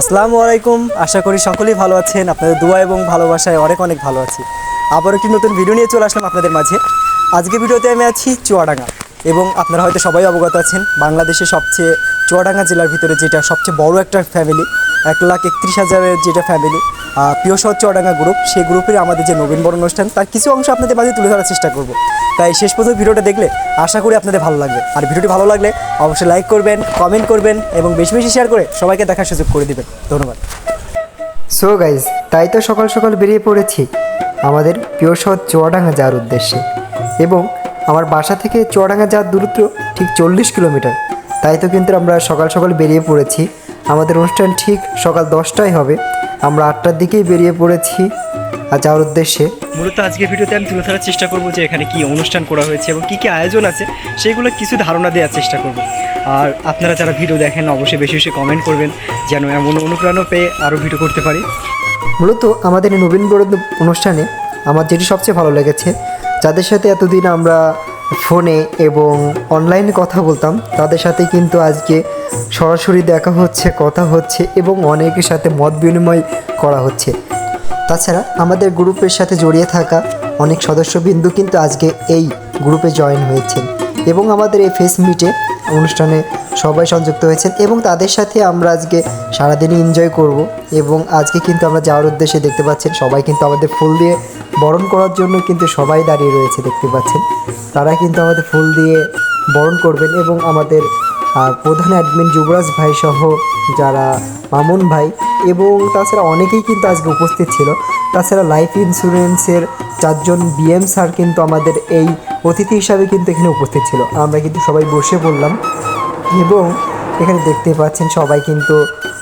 আসসালামু আলাইকুম। আশা করি সকলেই ভালো আছেন। আপনাদের দোয়া এবং ভালোবাসায় অনেক অনেক ভালো আছি। আবার একটি নতুন ভিডিও নিয়ে চলে আসলাম আপনাদের মাঝে। আজকে ভিডিওতে আমি আছি চুয়াডাঙ্গা এবং আপনারা হয়তো সবাই অবগত আছেন, বাংলাদেশের সবচেয়ে চুয়াডাঙ্গা জেলার ভিতরে যেটা সবচেয়ে বড় একটা ফ্যামিলি এক লাখ একত্রিশ হাজারের যেটা ফ্যামিলি প্রিয় শহর চুয়াডাঙ্গা গ্রুপ সেই গ্রুপের আমাদের যে নবীন বড় অনুষ্ঠান, তার কিছু অংশ আপনাদের মাঝে তুলে ধরার চেষ্টা করব। তাই শেষ পর্যন্ত ভিডিওটা দেখলে আশা করি আপনাদের ভালো লাগবে। আর ভিডিওটি ভালো লাগলে অবশ্যই লাইক করবেন কমেন্ট করবেন এবং বেশি বেশি শেয়ার করে সবাইকে দেখার সুযোগ করে দিবেন। ধন্যবাদ। সো গাইজ তাই তো সকাল সকাল বেরিয়ে পড়েছি আমাদের প্রিয় শহর চুয়াডাঙ্গা যাওয়ার উদ্দেশ্যে। এবং আমার বাসা থেকে চুয়াডাঙ্গা যাওয়ার দূরত্ব ঠিক চল্লিশ কিলোমিটার। তাই তো কিন্তু আমরা সকাল সকাল বেরিয়ে পড়েছি। আমাদের অনুষ্ঠান ঠিক সকাল দশটায় হবে। আমরা আটটার দিকেই বেরিয়ে পড়েছি আর যাওয়ার উদ্দেশ্যে। মূলত আজকে ভিডিওতে আমি তুলে ধরার চেষ্টা করব যে এখানে কি অনুষ্ঠান করা হয়েছে এবং কি কি আয়োজন আছে সেগুলো কিছু ধারণা দেওয়ার চেষ্টা করব। আর আপনারা যারা ভিডিও দেখেন অবশ্যই বেশি বেশি কমেন্ট করবেন যেন এমন অনুপ্রেরণা পেয়ে আরও ভিডিও করতে পারি। মূলত আমাদের এই নবীন বরণ অনুষ্ঠানে আমার যেটি সবচেয়ে ভালো লেগেছে যাদের সাথে এতদিন আমরা ফোনে এবং অনলাইনে কথা বলতাম তাদের সাথে কিন্তু আজকে সরাসরি দেখা হচ্ছে, কথা হচ্ছে এবং অনেকের সাথে মত বিনিময় করা হচ্ছে। তাছাড়া আমাদের গ্রুপের সাথে জড়িয়ে থাকা অনেক সদস্যবিন্দু কিন্তু আজকে এই গ্রুপে জয়েন হয়েছেন এবং আমাদের এই ফেস মিটে অনুষ্ঠানে সবাই সংযুক্ত হয়েছেন এবং তাদের সাথে আমরা আজকে সারাদিনই এনজয় করব এবং আজকে কিন্তু আমরা যাওয়ার উদ্দেশ্যে দেখতে পাচ্ছেন, সবাই কিন্তু আমাদের ফুল দিয়ে বরণ করার জন্য কিন্তু সবাই দাঁড়িয়ে রয়েছে দেখতে পাচ্ছেন। তারা কিন্তু আমাদের ফুল দিয়ে বরণ করবেন এবং আমাদের প্রধান অ্যাডমিন যুবরাজ ভাই সহ যারা মামুন ভাই এবং তাছাড়া অনেকেই কিন্তু আজকে উপস্থিত ছিল। তাছাড়া লাইফ ইন্স্যুরেন্সের চারজন বিএম স্যার কিন্তু আমাদের এই অতিথি হিসাবে কিন্তু এখানে উপস্থিত ছিল। আমরা কিন্তু সবাই বসে পড়লাম এবং এখানে দেখতে পাচ্ছেন সবাই কিন্তু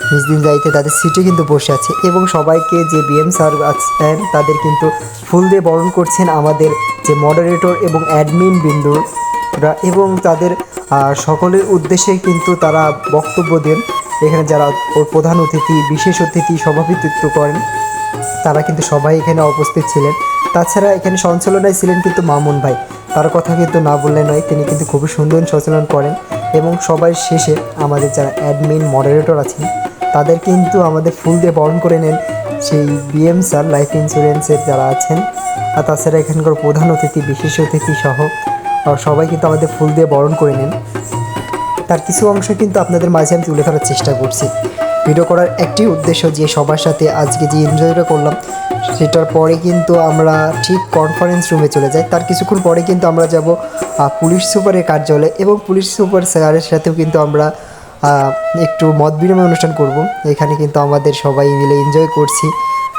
নিজ দিন যাইতে তাদের সিটে কিন্তু বসে আছে এবং সবাইকে যে বিএম স্যার আছেন তাদের কিন্তু ফুল দিয়ে বরণ করছেন আমাদের যে মডারেটর এবং অ্যাডমিন বিন্দুরা এবং তাদের সকলের উদ্দেশ্যে কিন্তু তারা বক্তব্য দেন। এখানে যারা প্রধান অতিথি, বিশেষ অতিথি, সভাপতিত্ব করেন, তারা কিন্তু সবাই এখানে উপস্থিত ছিলেন। তাছাড়া এখানে সঞ্চালনায় ছিলেন কিন্তু মামুন ভাই। তার কথা কিন্তু না বললে নয়, তিনি কিন্তু খুবই সুন্দর সঞ্চালন করেন এবং সবাই শেষে আমাদের যারা অ্যাডমিন মডারেটর আছেন, তাদের কিন্তু আমাদের ফুল দিয়ে বরণ করে নেন সেই বিএম স্যার লাইফ ইন্স্যুরেন্সের যারা আছেন। আর তাছাড়া এখানকার প্রধান অতিথি, বিশেষ অতিথি সহ সবাই কিন্তু আমাদের ফুল দিয়ে বরণ করে নেন। তার কিছু অংশ কিন্তু আপনাদের মাঝে আমি তুলে ধরার চেষ্টা করছি। ভিডিও করার একটি উদ্দেশ্য যে সবার সাথে আজকে যে এনজয়টা করলাম, সেটার পরে কিন্তু আমরা ঠিক কনফারেন্স রুমে চলে যাই। তার কিছুক্ষণ পরে কিন্তু আমরা যাব পুলিশ সুপারের কার্যালয়ে এবং পুলিশ সুপার স্যারের সাথেও কিন্তু আমরা একটু মত বিনিময় অনুষ্ঠান করব। এখানে কিন্তু আমাদের সবাই মিলে এনজয় করছি।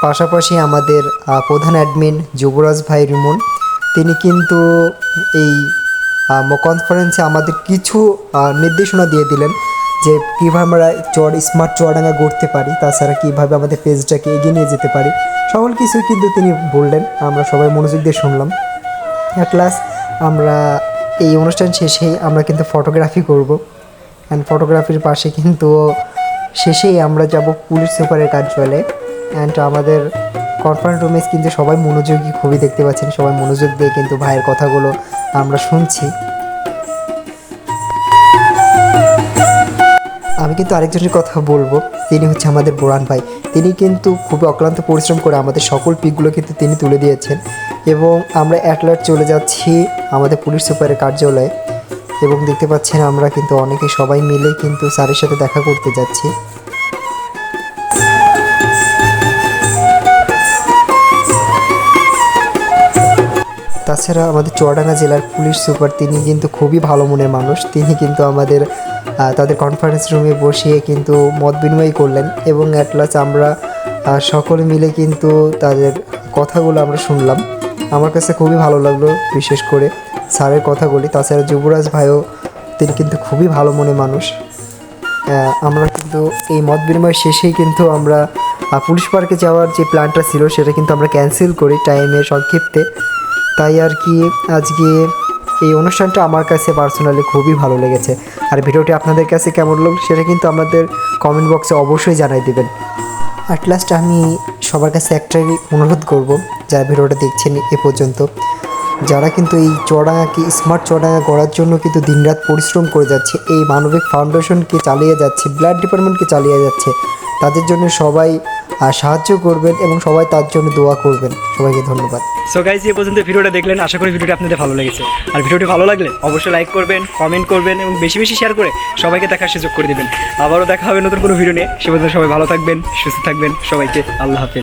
পাশাপাশি আমাদের প্রধান অ্যাডমিন যুবরাজ ভাই রিমন তিনি কিন্তু এই কনফারেন্সে আমাদের কিছু নির্দেশনা দিয়ে দিলেন যে কীভাবে আমরা চড় স্মার্ট চুয়াডাঙ্গা গড়তে পারি, তাছাড়া কীভাবে আমাদের পেজটাকে এগিয়ে নিয়ে যেতে পারি, সকল কিছু কিন্তু তিনি বললেন। আমরা সবাই মনোযোগ দিয়ে শুনলাম। অ্যাট লাস্ট আমরা এই অনুষ্ঠান শেষেই আমরা কিন্তু ফটোগ্রাফি করব। অ্যান্ড ফটোগ্রাফির পাশে কিন্তু শেষেই আমরা যাব পুলিশ সুপারের কার্যালয়ে। অ্যান্ড আমাদের কনফারেন্স রুমে কিন্তু সবাই মনোযোগী খুবই দেখতে পাচ্ছেন, সবাই মনোযোগ দিয়ে কিন্তু ভাইয়ের কথাগুলো আমরা শুনছি। আমি কিন্তু আরেকজনের কথা বলব, তিনি হচ্ছে আমাদের বোরান ভাই। তিনি কিন্তু খুবই অক্লান্ত পরিশ্রম করে আমাদের সকল পিকগুলো কিন্তু তিনি তুলে দিয়েছেন এবং আমরা অ্যাটলার চলে যাচ্ছি আমাদের পুলিশ সুপারের কার্যালয়ে এবং দেখতে পাচ্ছেন আমরা কিন্তু অনেকে সবাই মিলে কিন্তু স্যারের সাথে দেখা করতে যাচ্ছি। তাছাড়া আমাদের চুয়াডাঙ্গা জেলার পুলিশ সুপার, তিনি কিন্তু খুবই ভালো মনের মানুষ। তিনি কিন্তু আমাদের তাদের কনফারেন্স রুমে বসিয়ে কিন্তু মত বিনিময় করলেন এবং অ্যাট লাস্ট আমরা সকলে মিলে কিন্তু তাদের কথাগুলো আমরা শুনলাম। আমার কাছে খুবই ভালো লাগল, বিশেষ করে স্যারের কথাগুলি। তাছাড়া যুবরাজ ভাইও, তিনি কিন্তু খুবই ভালো মনে মানুষ। আমরা কিন্তু এই মত বিনিময় শেষেই কিন্তু আমরা পুলিশ পার্কে যাওয়ার যে প্ল্যানটা ছিল, সেটা কিন্তু আমরা ক্যান্সেল করি টাইমে সংক্ষিপ্তে। তাই আর কি আজকে এই অনুষ্ঠানটা আমার কাছে পার্সোনালি খুবই ভালো লেগেছে। আর ভিডিওটি আপনাদের কাছে কেমন লাগল সেটা কিন্তু আমাদের কমেন্ট বক্সে অবশ্যই জানাই দেবেন। অ্যাট লাস্ট আমি সবার কাছে একটাই অনুরোধ করব, যারা ভিডিওটা দেখছেন এ পর্যন্ত, যারা কিন্তু এই চুয়াডাঙ্গাকে স্মার্ট চুয়াডাঙ্গা করার জন্য কিন্তু দিনরাত পরিশ্রম করে যাচ্ছে, এই মানবিক ফাউন্ডেশনকে চালিয়ে যাচ্ছে ব্লাড ডিপার্টমেন্টকে চালিয়ে যাচ্ছে তাদের জন্য সবাই সাহায্য করবেন এবং সবাই তার জন্য দোয়া করবেন। সবাইকে ধন্যবাদ। সো গাইজ এ পর্যন্ত ভিডিওটা দেখলেন। আশা করি ভিডিওটা আপনাদের ভালো লেগেছে। আর ভিডিওটি ভালো লাগলে অবশ্যই লাইক করবেন কমেন্ট করবেন এবং বেশি বেশি শেয়ার করে সবাইকে দেখার সুযোগ করে দেবেন। আবারও দেখা হবে নতুন কোনো ভিডিও নিয়ে। সে পর্যন্ত সবাই ভালো থাকবেন, সুস্থ থাকবেন। সবাইকে আল্লাহ হাফেজ।